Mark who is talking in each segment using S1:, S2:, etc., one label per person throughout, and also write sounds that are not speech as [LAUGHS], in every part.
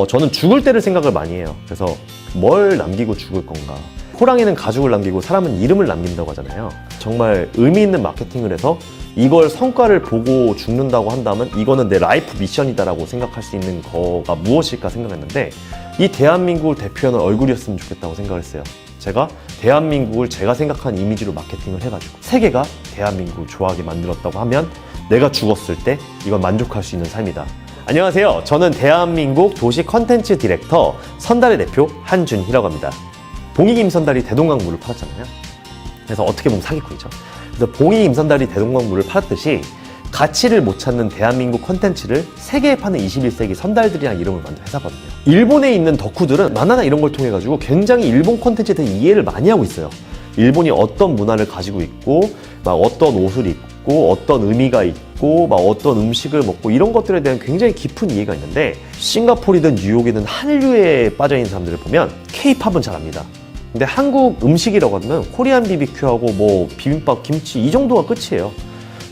S1: 어, 저는 죽을 때를 생각을 많이 해요. 그래서 뭘 남기고 죽을 건가. 호랑이는 가죽을 남기고 사람은 이름을 남긴다고 하잖아요. 정말 의미 있는 마케팅을 해서 이걸 성과를 보고 죽는다고 한다면 이거는 내 라이프 미션이다라고 생각할 수 있는 거가 무엇일까 생각했는데 이 대한민국을 대표하는 얼굴이었으면 좋겠다고 생각을 했어요. 제가 대한민국을 제가 생각하는 이미지로 마케팅을 해가지고 세계가 대한민국을 좋아하게 만들었다고 하면 내가 죽었을 때 이건 만족할 수 있는 삶이다. 안녕하세요. 저는 대한민국 도시 컨텐츠 디렉터 선달의 대표 한준희라고 합니다. 봉익 임선달이 대동강물을 팔았잖아요. 그래서 어떻게 보면 사기꾼이죠. 그래서 봉익 임선달이 대동강물을 팔았듯이 가치를 못 찾는 대한민국 컨텐츠를 세계에 파는 21세기 선달들이라는 이름을 만든 회사거든요. 일본에 있는 덕후들은 만화나 이런 걸 통해 가지고 굉장히 일본 컨텐츠에 대해 이해를 많이 하고 있어요. 일본이 어떤 문화를 가지고 있고, 막 어떤 옷을 입고, 어떤 의미가 있고, 막 어떤 음식을 먹고 이런 것들에 대한 굉장히 깊은 이해가 있는데 싱가포르든 뉴욕이든 한류에 빠져 있는 사람들을 보면 K-팝은 잘 압니다. 근데 한국 음식이라고 하면 코리안 비비큐하고 뭐 비빔밥, 김치 이 정도가 끝이에요.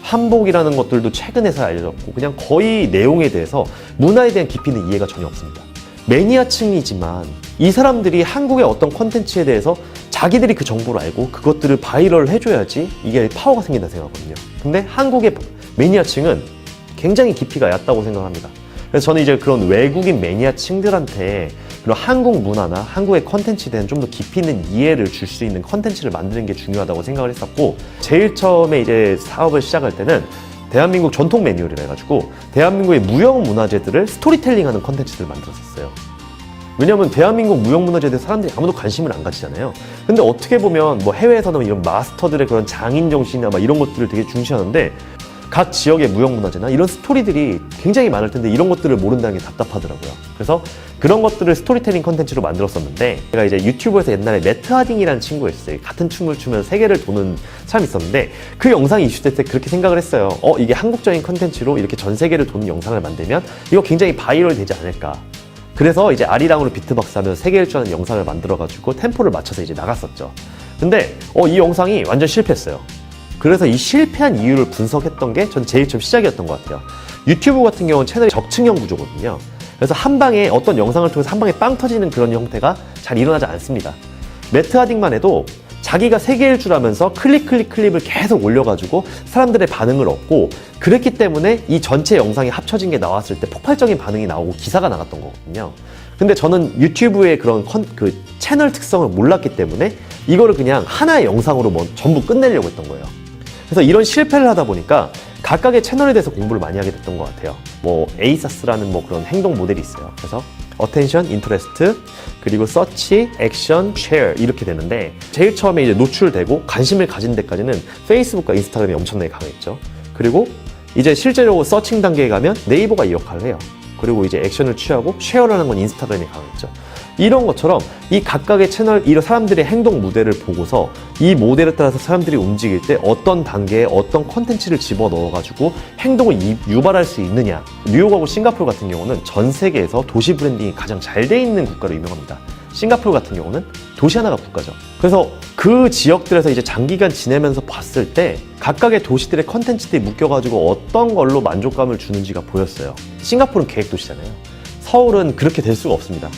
S1: 한복이라는 것들도 최근에서 알려졌고 그냥 거의 내용에 대해서 문화에 대한 깊이는 이해가 전혀 없습니다. 매니아층이지만 이 사람들이 한국의 어떤 컨텐츠에 대해서 자기들이 그 정보를 알고 그것들을 바이럴 해줘야지 이게 파워가 생긴다 생각하거든요. 근데 한국의 매니아층은 굉장히 깊이가 얕다고 생각합니다. 그래서 저는 이제 그런 외국인 매니아층들한테 그런 한국 문화나 한국의 컨텐츠에 대한 좀 더 깊이 있는 이해를 줄 수 있는 컨텐츠를 만드는 게 중요하다고 생각을 했었고 제일 처음에 이제 사업을 시작할 때는 대한민국 전통 매뉴얼이라 해가지고 대한민국의 무형 문화재들을 스토리텔링하는 컨텐츠들을 만들었었어요. 왜냐면 대한민국 무형문화재에 대해 사람들이 아무도 관심을 안 가지잖아요. 근데 어떻게 보면 뭐 해외에서는 이런 마스터들의 그런 장인 정신이나 막 이런 것들을 되게 중시하는데 각 지역의 무형문화재나 이런 스토리들이 굉장히 많을 텐데 이런 것들을 모른다는 게 답답하더라고요. 그래서 그런 것들을 스토리텔링 컨텐츠로 만들었었는데 제가 이제 유튜브에서 옛날에 매트 하딩이라는 친구가 있어요. 같은 춤을 추면서 세계를 도는 사람이 있었는데 그 영상이 이슈될 때 그렇게 생각을 했어요. 어 이게 한국적인 컨텐츠로 이렇게 전 세계를 도는 영상을 만들면 이거 굉장히 바이럴 되지 않을까. 그래서 이제 아리랑으로 비트박스 하면서 세계 일주하는 영상을 만들어가지고 템포를 맞춰서 이제 나갔었죠. 근데 어, 이 영상이 완전 실패했어요. 그래서 이 실패한 이유를 분석했던 게 전 제일 처음 시작이었던 것 같아요. 유튜브 같은 경우는 채널이 적층형 구조거든요. 그래서 한 방에 어떤 영상을 통해서 한 방에 빵 터지는 그런 형태가 잘 일어나지 않습니다. 매트 하딩만 해도 자기가 세계 일주라면서 클릭 클릭 클립을 계속 올려가지고 사람들의 반응을 얻고 그랬기 때문에 이 전체 영상이 합쳐진 게 나왔을 때 폭발적인 반응이 나오고 기사가 나갔던 거거든요. 근데 저는 유튜브의 그런 컨, 그 채널 특성을 몰랐기 때문에 이거를 그냥 하나의 영상으로 뭐 전부 끝내려고 했던 거예요. 그래서 이런 실패를 하다 보니까 각각의 채널에 대해서 공부를 많이 하게 됐던 것 같아요. 뭐 에이사스라는 뭐 그런 행동 모델이 있어요. 그래서 어텐션, 인터레스트, 그리고 서치, 액션, 쉐어 이렇게 되는데 제일 처음에 이제 노출되고 관심을 가진 데까지는 페이스북과 인스타그램이 엄청나게 강했죠. 그리고 이제 실제로 서칭 단계에 가면 네이버가 이 역할을 해요. 그리고 이제 액션을 취하고 쉐어를 하는 건 인스타그램이 강했죠. 이런 것처럼 이 각각의 채널, 이런 사람들의 행동 모델을 보고서 이 모델에 따라서 사람들이 움직일 때 어떤 단계에 어떤 컨텐츠를 집어 넣어가지고 행동을 이- 유발할 수 있느냐. 뉴욕하고 싱가포르 같은 경우는 전 세계에서 도시 브랜딩이 가장 잘 돼 있는 국가로 유명합니다. 싱가포르 같은 경우는 도시 하나가 국가죠. 그래서 그 지역들에서 이제 장기간 지내면서 봤을 때 각각의 도시들의 컨텐츠들이 묶여가지고 어떤 걸로 만족감을 주는지가 보였어요. 싱가포르는 계획 도시잖아요. 서울은 그렇게 될 수가 없습니다.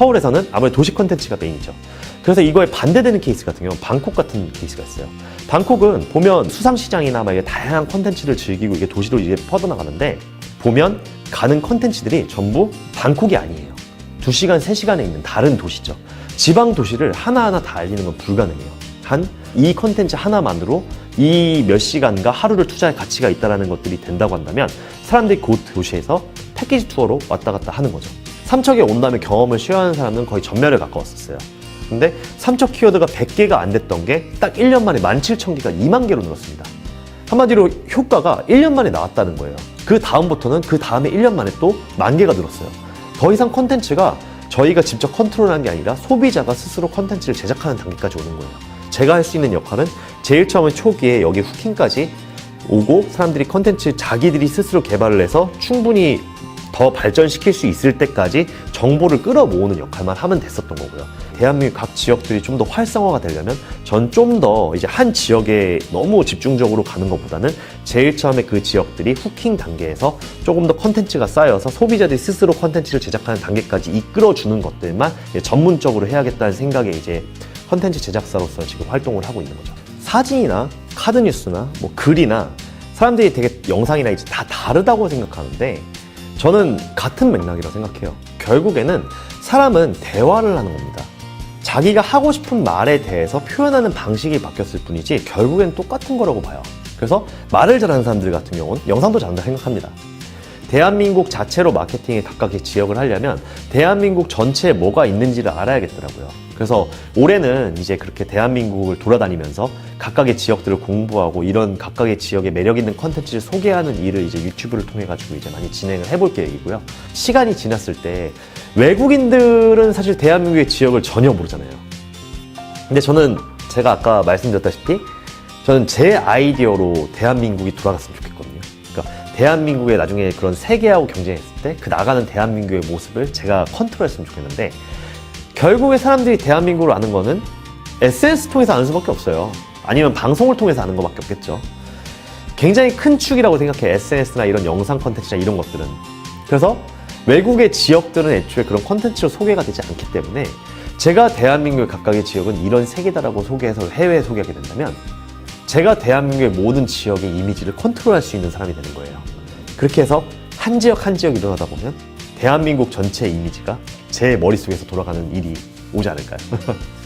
S1: 서울에서는 아무래도 도시 컨텐츠가 메인이죠. 그래서 이거에 반대되는 케이스 같은 경우는 방콕 같은 케이스가 있어요. 방콕은 보면 수상시장이나 막 다양한 컨텐츠를 즐기고 이게 도시로 이제 뻗어나가는데 보면 가는 컨텐츠들이 전부 방콕이 아니에요. 2시간, 3시간에 있는 다른 도시죠. 지방 도시를 하나하나 다 알리는 건 불가능해요. 한 이 컨텐츠 하나만으로 이 몇 시간과 하루를 투자할 가치가 있다는 것들이 된다고 한다면 사람들이 그 도시에서 패키지 투어로 왔다 갔다 하는 거죠. 삼척에 온 다음에 경험을 쉐어하는 사람은 거의 전멸에 가까웠었어요. 근데 삼척 키워드가 100개가 안 됐던 게 딱 1년 만에 17,000개가 2만 개로 늘었습니다. 한마디로 효과가 1년 만에 나왔다는 거예요. 그 다음부터는 그 다음에 1년 만에 또 만 개가 늘었어요. 더 이상 컨텐츠가 저희가 직접 컨트롤하는 게 아니라 소비자가 스스로 컨텐츠를 제작하는 단계까지 오는 거예요. 제가 할 수 있는 역할은 제일 처음에 초기에 여기 후킹까지 오고 사람들이 컨텐츠 자기들이 스스로 개발을 해서 충분히 더더 발전시킬 수 있을 때까지 정보를 끌어모으는 역할만 하면 됐었던 거고요. 대한민국 각 지역들이 좀 더 활성화가 되려면 전 좀 더 이제 한 지역에 너무 집중적으로 가는 것보다는 제일 처음에 그 지역들이 후킹 단계에서 조금 더 컨텐츠가 쌓여서 소비자들이 스스로 컨텐츠를 제작하는 단계까지 이끌어주는 것들만 전문적으로 해야겠다는 생각에 이제 컨텐츠 제작사로서 지금 활동을 하고 있는 거죠. 사진이나 카드 뉴스나 뭐 글이나 사람들이 되게 영상이나 이제 다 다르다고 생각하는데 저는 같은 맥락이라고 생각해요. 결국에는 사람은 대화를 하는 겁니다. 자기가 하고 싶은 말에 대해서 표현하는 방식이 바뀌었을 뿐이지 결국엔 똑같은 거라고 봐요. 그래서 말을 잘하는 사람들 같은 경우는 영상도 잘한다 생각합니다. 대한민국 자체로 마케팅에 각각의 지역을 하려면 대한민국 전체에 뭐가 있는지를 알아야겠더라고요. 그래서 올해는 이제 그렇게 대한민국을 돌아다니면서 각각의 지역들을 공부하고 이런 각각의 지역의 매력 있는 컨텐츠를 소개하는 일을 이제 유튜브를 통해 가지고 이제 많이 진행을 해볼 계획이고요. 시간이 지났을 때 외국인들은 사실 대한민국의 지역을 전혀 모르잖아요. 근데 저는 제가 아까 말씀드렸다시피 저는 제 아이디어로 대한민국이 돌아갔으면 좋겠거든요. 그러니까 대한민국의 나중에 그런 세계하고 경쟁했을 때 그 나가는 대한민국의 모습을 제가 컨트롤했으면 좋겠는데 결국에 사람들이 대한민국을 아는 거는 SNS 통해서 아는 수밖에 없어요. 아니면 방송을 통해서 아는 것밖에 없겠죠. 굉장히 큰 축이라고 생각해 SNS나 이런 영상 컨텐츠나 이런 것들은. 그래서 외국의 지역들은 애초에 그런 컨텐츠로 소개가 되지 않기 때문에 제가 대한민국의 각각의 지역은 이런 세계다라고 소개해서 해외에 소개하게 된다면 제가 대한민국의 모든 지역의 이미지를 컨트롤할 수 있는 사람이 되는 거예요. 그렇게 해서 한 지역 한 지역 일어나다 보면 대한민국 전체 이미지가 제 머릿속에서 돌아가는 일이 오지 않을까요? [LAUGHS]